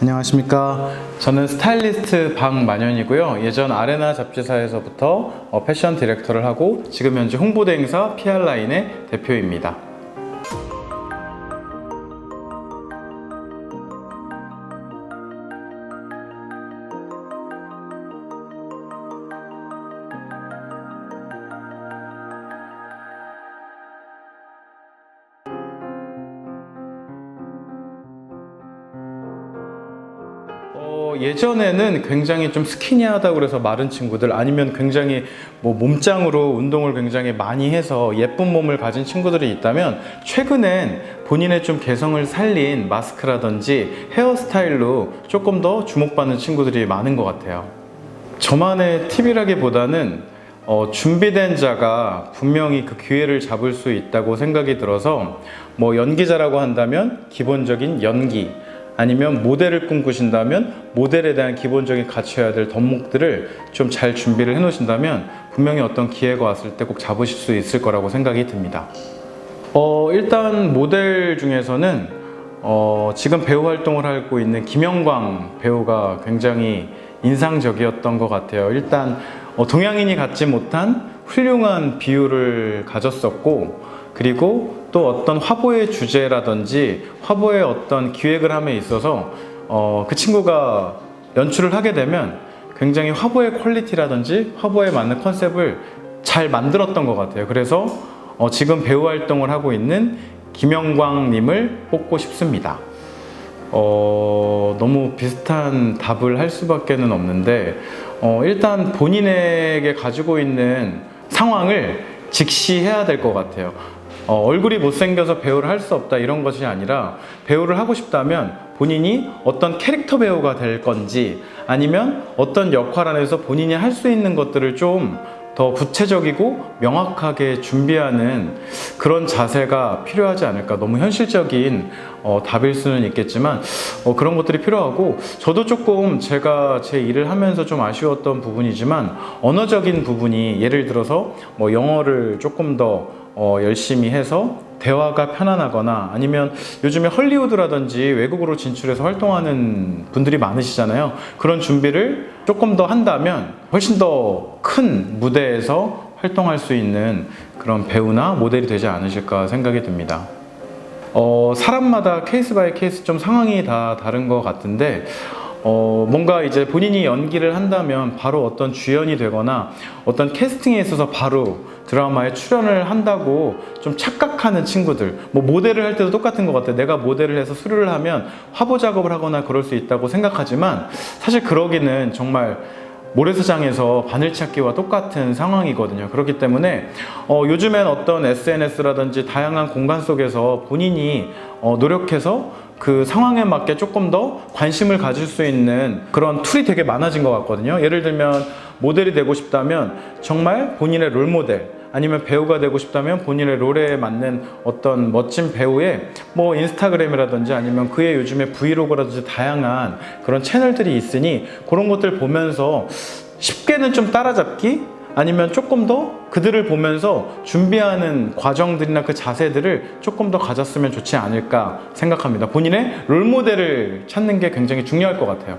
안녕하십니까. 저는 스타일리스트 박만현이고요. 예전 아레나 잡지사에서부터 어, 패션 디렉터를 하고 지금 현재 홍보대 행사 PR라인의 대표입니다. 예전에는 굉장히 좀 스키니하다고 그래서 마른 친구들 아니면 굉장히 뭐 몸짱으로 운동을 굉장히 많이 해서 예쁜 몸을 가진 친구들이 있다면 최근엔 본인의 좀 개성을 살린 마스크라든지 헤어스타일로 조금 더 주목받는 친구들이 많은 것 같아요. 저만의 팁이라기보다는 어, 준비된 자가 분명히 그 기회를 잡을 수 있다고 생각이 들어서 뭐 연기자라고 한다면 기본적인 연기 아니면 모델을 꿈꾸신다면 모델에 대한 기본적인 갖춰야 될 덕목들을 좀 잘 준비를 해 놓으신다면 분명히 어떤 기회가 왔을 때 꼭 잡으실 수 있을 거라고 생각이 듭니다. 어, 일단 모델 중에서는 어, 지금 배우 활동을 하고 있는 김영광 배우가 굉장히 인상적이었던 것 같아요. 일단 어, 동양인이 갖지 못한 훌륭한 비율을 가졌었고 그리고 또 어떤 화보의 주제라든지 화보의 어떤 기획을 함에 있어서 어, 그 친구가 연출을 하게 되면 굉장히 화보의 퀄리티라든지 화보에 맞는 컨셉을 잘 만들었던 것 같아요. 그래서 어, 지금 배우 활동을 하고 있는 김영광님을 뽑고 싶습니다. 어, 너무 비슷한 답을 할 수밖에 는 없는데, 어, 일단 본인에게 가지고 있는 상황을 직시해야 될 것 같아요. 어, 얼굴이 못생겨서 배우를 할 수 없다 이런 것이 아니라 배우를 하고 싶다면 본인이 어떤 캐릭터 배우가 될 건지 아니면 어떤 역할 안에서 본인이 할 수 있는 것들을 좀 더 구체적이고 명확하게 준비하는 그런 자세가 필요하지 않을까. 너무 현실적인 어, 답일 수는 있겠지만 어, 그런 것들이 필요하고 저도 조금 제가 제 일을 하면서 좀 아쉬웠던 부분이지만 언어적인 부분이 예를 들어서 뭐 영어를 조금 더 어, 열심히 해서 대화가 편안하거나 아니면 요즘에 헐리우드라든지 외국으로 진출해서 활동하는 분들이 많으시잖아요. 그런 준비를 조금 더 한다면 훨씬 더 큰 무대에서 활동할 수 있는 그런 배우나 모델이 되지 않으실까 생각이 듭니다. 어, 사람마다 케이스 바이 케이스 좀 상황이 다 다른 것 같은데, 어, 뭔가 이제 본인이 연기를 한다면 바로 어떤 주연이 되거나 어떤 캐스팅에 있어서 바로 드라마에 출연을 한다고 좀 착각하는 친구들, 뭐 모델을 할 때도 똑같은 것 같아요. 내가 모델을 해서 수료를 하면 화보 작업을 하거나 그럴 수 있다고 생각하지만 사실 그러기는 정말 모래사장에서 바늘 찾기와 똑같은 상황이거든요. 그렇기 때문에 어, 요즘엔 어떤 SNS라든지 다양한 공간 속에서 본인이 어, 노력해서 그 상황에 맞게 조금 더 관심을 가질 수 있는 그런 툴이 되게 많아진 것 같거든요. 예를 들면 모델이 되고 싶다면 정말 본인의 롤 모델 아니면 배우가 되고 싶다면 본인의 롤에 맞는 어떤 멋진 배우의 뭐 인스타그램이라든지 아니면 그의 요즘에 브이로그라든지 다양한 그런 채널들이 있으니 그런 것들 보면서 쉽게는 좀 따라잡기 아니면 조금 더 그들을 보면서 준비하는 과정들이나 그 자세들을 조금 더 가졌으면 좋지 않을까 생각합니다. 본인의 롤 모델을 찾는 게 굉장히 중요할 것 같아요.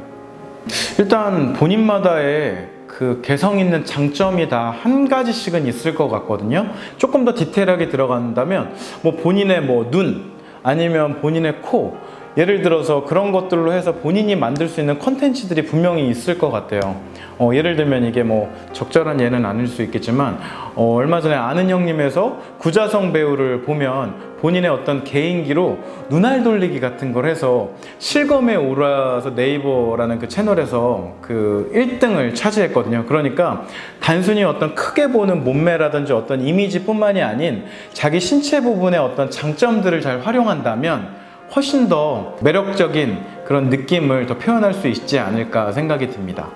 일단 본인마다의 그 개성 있는 장점이 다 한 가지씩은 있을 것 같거든요. 조금 더 디테일하게 들어간다면 뭐 본인의 뭐 눈 아니면 본인의 코 예를 들어서 그런 것들로 해서 본인이 만들 수 있는 컨텐츠들이 분명히 있을 것 같아요. 어, 예를 들면 이게 뭐 적절한 예는 아닐 수 있겠지만 어, 얼마 전에 아는 형님에서 구자성 배우를 보면 본인의 어떤 개인기로 눈알 돌리기 같은 걸 해서 실검에 오라서 네이버라는 그 채널에서 그 1등을 차지했거든요. 그러니까 단순히 어떤 크게 보는 몸매라든지 어떤 이미지뿐만이 아닌 자기 신체 부분의 어떤 장점들을 잘 활용한다면 훨씬 더 매력적인 그런 느낌을 더 표현할 수 있지 않을까 생각이 듭니다.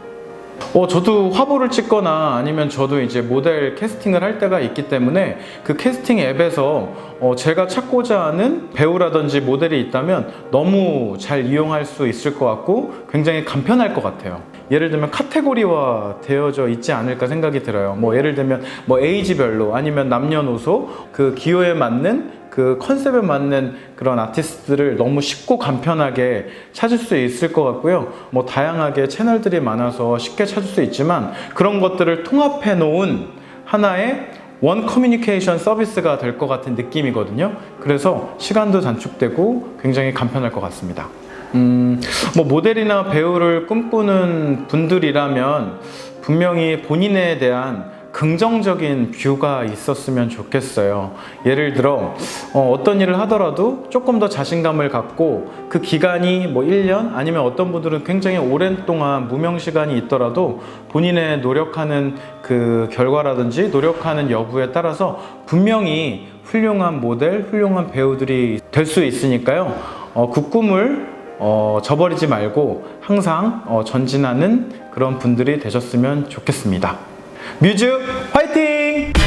어, 저도 화보를 찍거나 아니면 저도 이제 모델 캐스팅을 할 때가 있기 때문에 그 캐스팅 앱에서 어, 제가 찾고자 하는 배우라든지 모델이 있다면 너무 잘 이용할 수 있을 것 같고 굉장히 간편할 것 같아요. 예를 들면 카테고리화 되어져 있지 않을까 생각이 들어요. 뭐 예를 들면 뭐 에이지별로 아니면 남녀노소 그 기호에 맞는 그 컨셉에 맞는 그런 아티스트들을 너무 쉽고 간편하게 찾을 수 있을 것 같고요. 뭐 다양하게 채널들이 많아서 쉽게 찾을 수 있지만 그런 것들을 통합해 놓은 하나의 원 커뮤니케이션 서비스가 될 것 같은 느낌이거든요. 그래서 시간도 단축되고 굉장히 간편할 것 같습니다. 음, 뭐 모델이나 배우를 꿈꾸는 분들이라면 분명히 본인에 대한 긍정적인 뷰가 있었으면 좋겠어요. 예를 들어 어, 떤 일을 하더라도 조금 더 자신감을 갖고 그 기간이 뭐 1년 아니면 어떤 분들은 굉장히 오랜 동안 무명 시간이 있더라도 본인의 노력하는 그 결과라든지 노력하는 여부에 따라서 분명히 훌륭한 모델, 훌륭한 배우들이 될 수 있으니까요. 어, 그 꿈을 어, 저버리지 말고 항상 어, 전진하는 그런 분들이 되셨으면 좋겠습니다. 뮤즈 화이팅!